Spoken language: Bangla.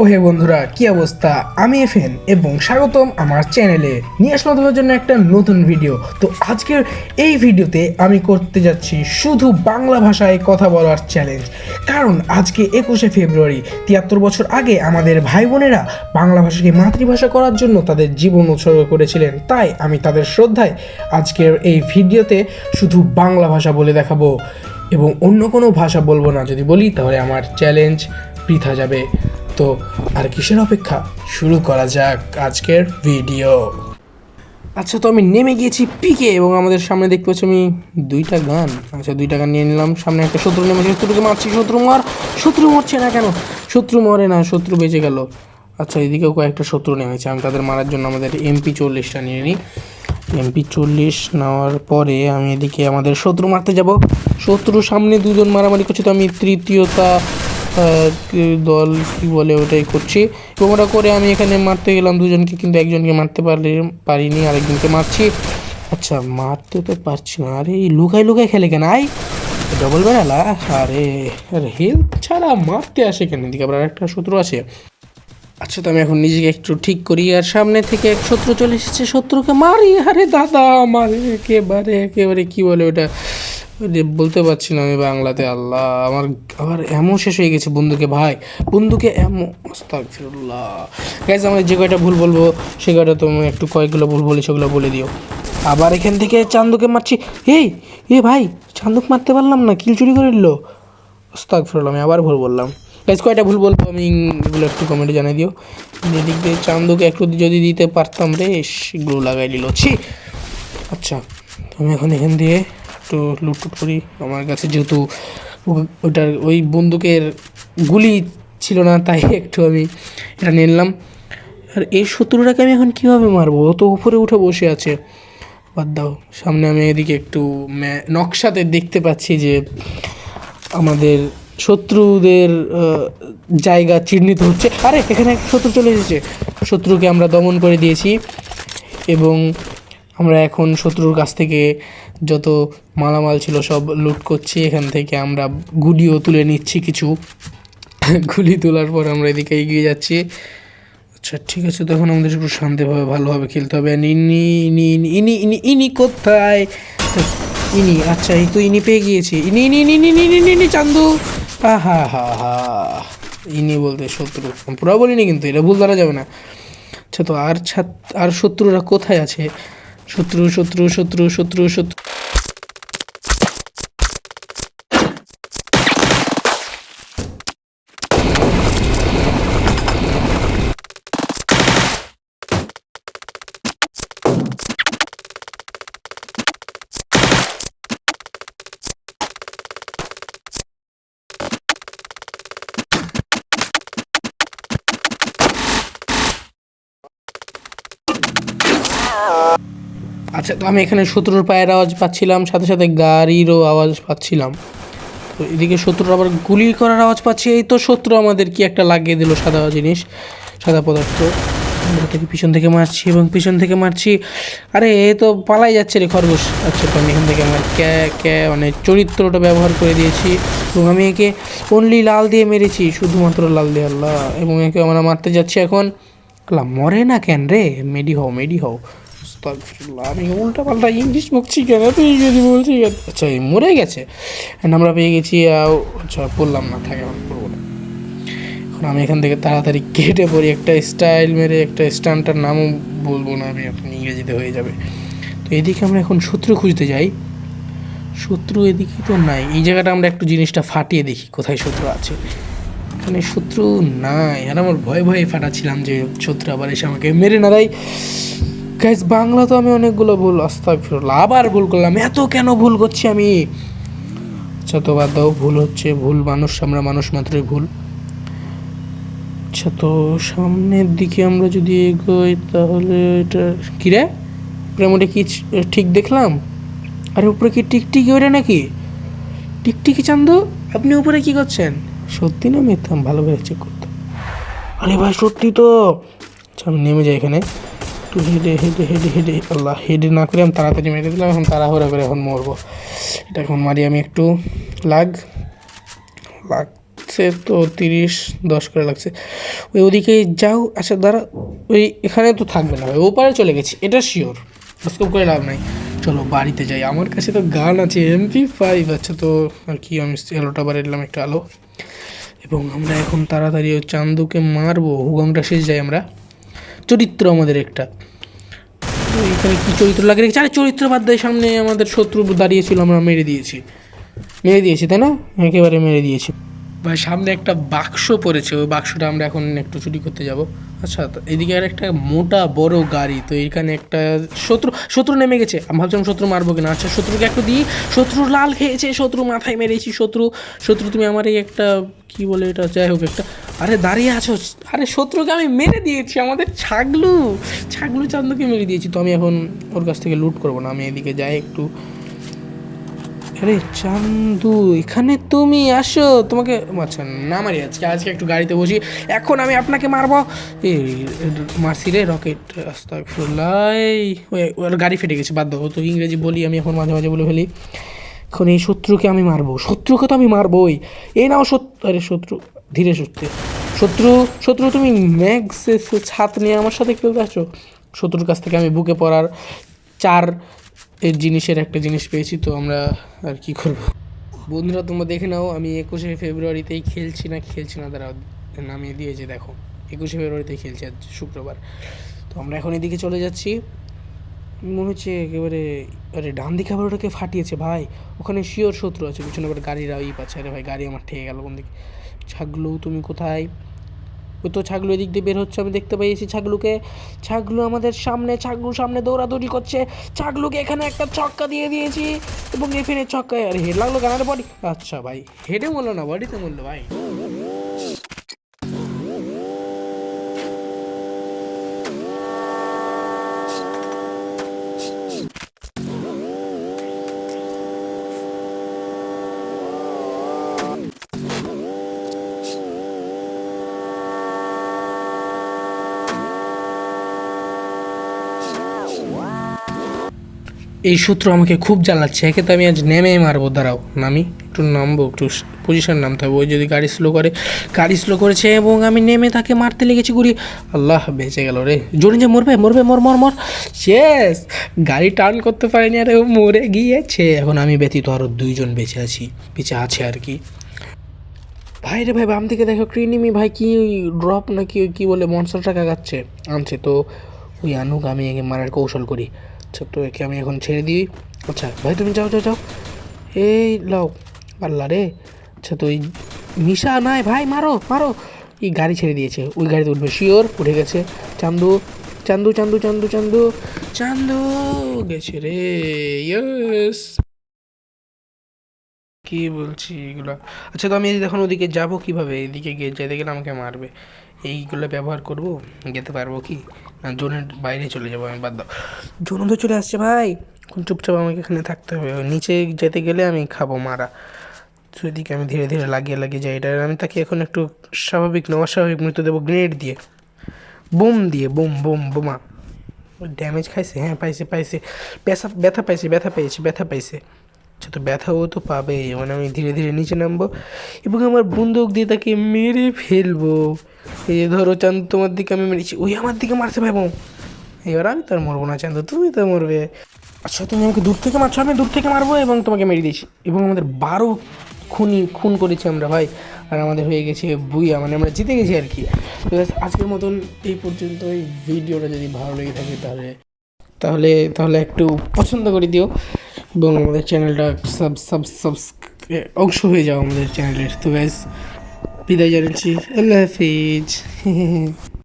ও হে বন্ধুরা, কি অবস্থা? আমি এফএন এবং স্বাগতম আমার চ্যানেলে। নিয়ে আসলাম তোমাদের জন্য একটা নতুন ভিডিও। তো আজকের এই ভিডিওতে আমি করতে যাচ্ছি শুধু বাংলা ভাষায় কথা বলার চ্যালেঞ্জ কারণ আজকে একুশে ফেব্রুয়ারি, তিয়াত্তর বছর আগে আমাদের ভাই বোনেরা বাংলা ভাষাকে মাতৃভাষা করার জন্য তাদের জীবন উৎসর্গ করেছিলেন। তাই আমি তাদের শ্রদ্ধায় আজকের এই ভিডিওতে শুধু বাংলা ভাষা বলে দেখাবো এবং অন্য কোনো ভাষা বলব না। যদি বলি, তাহলে আমার চ্যালেঞ্জ বৃথা যাবে। তো আর কিসের অপেক্ষা? শুরু করা যাক আজকের ভিডিও আচ্ছা তো আমি নেমে গিয়েছি পিকে এবং আমাদের সামনে দেখতে পাচ্ছি আমি দুইটা গান। আচ্ছা দুইটা গান নিয়ে নিলাম। সামনে একটা শত্রু নেমেছে, শত্রুকে মারছি, শত্রু মর, শত্রু মরছে না কেন? শত্রু মরে না, শত্রু বেঁচে গেল। আচ্ছা এদিকেও কয়েকটা শত্রু নেমেছে। আমি তাদের মারার জন্য আমাদের এমপি চল্লিশটা নিয়ে নিই। এমপি চল্লিশ নেওয়ার পরে আমি এদিকে আমাদের শত্রু মারতে যাব। শত্রু সামনে দুজন মারামারি করছে, তো আমি তৃতীয়তা দল, কি বলে ওটাই করছি। এবং ওটা করে আমি এখানে মারতে গেলাম, দুজনকে কিন্তু একজনকে মারতে পারলে, পারিনি, আরেকজনকে মারছি। আচ্ছা মারতে তো পারছি না। আরে লুকাই লুকাই খেলে কেন? আই ডবল বেড়ালা আরে আরে হেলথ ছাড়া মারতে আসে কেন এদিকে? আবার একটা শত্রু আছে। আচ্ছা তো আমি এখন নিজেকে একটু ঠিক করি, আর সামনে থেকে এক শত্রু চলে এসেছে, শত্রুকে মারি। আরে, দাদা মারে একেবারে একেবারে, কি বলে ওটা? বলতে পারছি না আমি বাংলাতে, আল্লাহ, আমার আবার এমন শেষ হয়ে গেছে বন্ধুকে, ভাই। বন্ধুকে এমন, আস্তাগফিরুল্লাহ। গাইজ আমি যে কয়টা ভুল বলব, সে কয়টা তুমি একটু কয়েকগুলো ভুল বলি, সেগুলো বলে দিও। আবার এখান থেকে চান্দুকে মারছি। এই, এ ভাই, চান্দুক মারতে পারলাম না, কিল চুরি করে নিল। আস্তাগফিরুল্লাহ, আমি আবার ভুল বললাম। গাইজ কয়টা ভুল বলব আমি এগুলো একটু কমেন্টে জানিয়ে দিও। এদিক দিয়ে চান্দুকে একটু যদি দিতে পারতাম রে সেগুলো লাগাই দিল। ছি! আচ্ছা তো আমি এখন এখান দিয়ে একটু লুটটুট করি। আমার কাছে যেহেতু ওটার ওই বন্দুকের গুলি ছিল না, তাই একটু আমি এটা নিলাম। আর এই শত্রুটাকে আমি এখন কীভাবে মারবো? ও তো উপরে উঠে বসে আছে। বাদ দাও। সামনে আমি এদিকে একটু নকশাতে দেখতে পাচ্ছি যে আমাদের শত্রুদের জায়গা চিহ্নিত হচ্ছে। আরে, এখানে একটা শত্রু চলে এসেছে। শত্রুকে আমরা দমন করে দিয়েছি এবং আমরা এখন শত্রুর কাছ থেকে যত মালামাল ছিল সব লুট করছি এখান থেকে আমরা গুলিও তুলে নিচ্ছি কিছু গুলি তোলার পর আমরা এদিকে এগিয়ে যাচ্ছি আচ্ছা ঠিক আছে তখন আমাদের একটু শান্তিভাবে ভালোভাবে খেলতে হবে ইনি ইনি ইনি ইনি ইনি কোথায় ইনি আচ্ছা এই তো ইনি পেয়ে গিয়েছি ইনি ইনি ইনি ইনি ইনি ইনি চান্দু আহা হা হা ইনি বলতে শত্রু পুরো বলিনি কিন্তু এটা ভুল ধরা যাবে না আচ্ছা তো আর ছাত আর শত্রুরা কোথায় আছে শত্রু শত্রু শত্রু শত্রু শত্রু আচ্ছা তো আমি এখানে শত্রুর পায়ের আওয়াজ পাচ্ছিলাম, সাথে সাথে গাড়িরও আওয়াজ পাচ্ছিলাম। তো এদিকে শত্রুর আবার গুলি করার আওয়াজ পাচ্ছি, এই তো শত্রু আমাদের কি একটা লাগিয়ে দিল সাদা জিনিস, সাদা পদার্থ। আমরা এটাকে পিছন থেকে মারছি এবং পিছন থেকে মারছি। আরে, এ তো পালাই যাচ্ছে রে খরগোশ। আচ্ছা তো আমি এখান থেকে আমার ক্যা ক্যা মানে চরিত্রটা ব্যবহার করে দিয়েছি এবং আমি একে অনলি লাল দিয়ে মেরেছি, শুধুমাত্র লাল দিয়ে আল্লাহ। এবং একে আমরা মারতে যাচ্ছি এখন। মরে না কেন রে? মেডি হও মেডি হও। আমি উল্টা পাল্টা ইংলিশ বকছি কেন তুই যদি বলছি কেন? আচ্ছা মরে গেছে। And আমরা পেয়ে গেছি আচ্ছা বললাম না, থাকে, এখন করব না। এখন আমি এখান থেকে তাড়াতাড়ি কেটে পড়ি, একটা স্টাইল মেরে, একটা স্টান্টার নামও বলব না আমি, এখন ইংরেজিতে হয়ে যাবে। তো এদিকে আমরা এখন শত্রু খুঁজতে যাই। শত্রু এদিকে তো নাই। এই জায়গাটা আমরা একটু জিনিসটা ফাটিয়ে দেখি, কোথায় শত্রু আছে। এখানে শত্রু নাই। আর আমার ভয়ে ভয়ে ফাটাচ্ছিলাম যে শত্রু আবার এসে আমাকে মেরে না দেয়। গাইজ বাংলা তো আমি অনেকগুলো ভুল আস্তাক ফিরলাম আবার ভুল করলাম। এত কেন ভুল করছি আমি? আচ্ছা তো বাদ দাও, ভুল হচ্ছে, ভুল মানুষ, আমরা মানুষ মাত্রই ভুল। আচ্ছা তো সামনের দিকে আমরা যদি এগোই, তাহলে এটা কী রে? মোটামুটি কি ঠিক দেখলাম? আরে, উপরে কি টিকটিকি ওটা নাকি? টিকটিকি চান্দ, আপনি উপরে কি করছেন? সত্যি না মিথ্যাম ভালো করে চেক করতে আরে ভাই, সত্যি তো। আচ্ছা আমি নেমে যাই এখানে। একটু হেডে হেডে হেডে হেডে আল্লাহ হেডে না করে আমি তাড়াতাড়ি মেরে দিলাম, এখন তাড়াহুড়া করে এখন মরবো। এটা এখন মারি আমি একটু লাগ। লাগ লাগছে তো তিরিশ, দশ করে লাগছে। ওই ওদিকে যাও আচ্ছা দাঁড়া, ওই এখানে তো থাকবে না ওপারে চলে গেছি, এটা শিওর স্কোপ করে লাভ নাই। চলো বাড়িতে যাই, আমার কাছে তো গান আছে এমপি ফাইভ আচ্ছা তো আর কি আমি এলোটা বার এলাম একটা আলো। এবং আমরা এখন তাড়াতাড়ি ওই চান্দুকে মারবো হুগংটা শেষ যাই আমরা। চরিত্র আমাদের একটা। এখানে কি চরিত্র লাগে রেখেছে আরে চরিত্র বাদ দেয় সামনে আমাদের শত্রু দাঁড়িয়েছিল, আমরা মেরে দিয়েছি। মেরে দিয়েছি, তাই না? একেবারে মেরে দিয়েছি। ভাই, সামনে একটা বাক্স পড়েছে, ওই বাক্সটা আমরা এখন একটু চুরি করতে যাব। আচ্ছা এদিকে আর একটা মোটা বড় গাড়ি, তো এখানে একটা শত্রু শত্রু নেমে গেছে। আমি ভাবছিলাম শত্রু মারবো কিনা। আচ্ছা শত্রুকে একটু দিই। শত্রু লাল খেয়েছে, শত্রু মাথায় মেরেছি, শত্রু শত্রু, তুমি আমার এই একটা, কি বলে এটা? যাই হোক একটা। আরে, দাঁড়িয়ে আছো। আরে, শত্রুকে আমি মেরে দিয়েছি, আমাদের ছাগলু। ছাগলু চান্দুকে মেরে দিয়েছি তো আমি এখন ওর কাছ থেকে লুট করব না, আমি এদিকে যাই একটু। আরে চান্দু, এখানে তুমি আসো, তোমাকে আচ্ছা না মারি, আজকে আজকে একটু গাড়িতে বসি। এখন আমি আপনাকে মারবো। এই মারছি রে, রকেট ওর গাড়ি ফেটে গেছে, বাধ্য তো ইংরেজি বলি, আমি এখন মাঝে মাঝে বলে ফেলি। এখন এই শত্রুকে আমি মারবো, শত্রুকে তো আমি মারবোই। এই নাও শত্রু আরে শত্রু, ধীরে সুস্থে। শত্রু শত্রু, তুমি ম্যাক্সে ছাদ নিয়ে আমার সাথে কেউ আছো? শত্রুর কাছ থেকে আমি বুকে পড়ার চার এর জিনিসের একটা জিনিস পেয়েছি, তো আমরা আর কি করব? বন্ধুরা, তোমরা দেখে নাও, আমি একুশে ফেব্রুয়ারিতেই খেলছি না খেলছি না তারা নামিয়ে দিয়েছে দেখো, একুশে ফেব্রুয়ারিতেই খেলছি আজ, শুক্রবার। তো আমরা এখন এদিকে চলে যাচ্ছি। মনে হচ্ছে একেবারে, আরে ডান দিকে আবার ওটাকে ফাটিয়েছে, ভাই। ওখানে শিওর শত্রু আছে, পিছনে আবার গাড়িরা ই পাচ্ছে আরে ভাই, গাড়ি আমার ঠেকে গেল কোন দিকে? ছাগলু, তুমি কোথায়? ওই তো ছাগলু এদিক দিয়ে বের হচ্ছে, আমি দেখতে পেয়েছি ছাগলুকে। ছাগলু আমাদের সামনে, ছাগলু সামনে দৌড়াদৌড়ি করছে। ছাগলুকে এখানে একটা ছক্কা দিয়ে দিয়েছি এবং এখানে ছক্কায় আর হেড লাগল কেন বডি আচ্ছা ভাই, হেডে মরলো না বডিতে মরলো ভাই। এই সূত্র আমাকে খুব জ্বালাচ্ছে, একে তো আমি আজ নেমেই মারবো, দাঁড়াও, নামি, একটু নামবো, একটু পজিশন নামতে হবে, ওই যদি গাড়ি স্লো করে, গাড়ি স্লো করেছে এবং আমি নেমে তাকে মারতে লেগেছি গুড়ি আল্লাহ বেঁচে গেল রে, জোরে যে মরবে মরবে, মর মর মর, শেষ, গাড়ি টার্ন করতে পারেনি, আরে ও মরে গিয়েছে, এখন আমি ব্যতীত আরও দুইজন বেঁচে আছি, বেঁচে আছে আর কি। ভাই রে ভাই, বাম দিকে দেখো ক্রিনিমি ভাই কি ড্রপ নাকি, কি বলে মনসারটা কাগাচ্ছে আনছে, তো ওই আনুক, আমি একে মারার কৌশল করি। আচ্ছা তো একে আমি এখন ছেড়ে দিই। আচ্ছা ভাই, তুমি যাও যাও যাও। এই লাও, পাল্লা রে। আচ্ছা তো ওই মিশা নাই, ভাই, মারো মারো। এই গাড়ি ছেড়ে দিয়েছে, ওই গাড়িতে উঠবে, শিওর, উঠে গেছে। চান্দু চান্দু চান্দু চান্দু চান্দু চান্দু গেছে রে, ইয়েস। কি বলছি এগুলো? আচ্ছা তো আমি এখন ওদিকে যাব কীভাবে? এদিকে গিয়ে যেতে গেলে আমাকে মারবে। এইগুলো ব্যবহার করব, যেতে পারব কি? না, জোনের বাইরে চলে যাব, আমি বাদ দাও জোন তো চলে আসছে ভাই। চুপচাপ আমাকে এখানে থাকতে হবে। নিচে যেতে গেলে আমি খাব মারা। তো এদিকে আমি ধীরে ধীরে লাগিয়ে লাগিয়ে যাই। এটা আমি তাকে এখন একটু স্বাভাবিক না অস্বাভাবিক মৃত্যু দেবো। গ্রেনেড দিয়ে। বোম দিয়ে, বোম বোম, বোমা। ড্যামেজ খাইছে? হ্যাঁ পাইছে পাইছে। ব্যথা ব্যথা পাইছে, ব্যথা পেয়েছে, ব্যথা পাইছে। আচ্ছা তো ব্যথাও তো পাবে মানে আমি ধীরে ধীরে নিচে নামবো এবং আমার বন্দুক দিয়ে তাকে মেরে ফেলব। এই যে ধরো চাঁদ তোমার দিকে আমি মেরেছি, ওই আমার দিকে মারতে পারব এবার আমি তো আর মরবো না চাঁদ, তুমি তো মরবে। আচ্ছা তুমি আমাকে দূর থেকে মারছো, আমি দূর থেকে মারবো এবং তোমাকে মেরে দিয়েছি। এবং আমাদের বারো খুনি, খুন করেছি আমরা ভাই, আর আমাদের হয়ে গেছে বুইয়া মানে আমরা জিতে গেছি আর কি। তো ব্যাস, আজকের মতন এই পর্যন্ত এই ভিডিওটা যদি ভালো লেগে থাকে তাহলে তাহলে তাহলে একটু পছন্দ করে দিও। এবং আমাদের চ্যানেলটা সাব সাব সাব অংশ হয়ে যাও আমাদের চ্যানেলের। তো guys বিদায় জানাচ্ছি আল্লাহ হাফিজ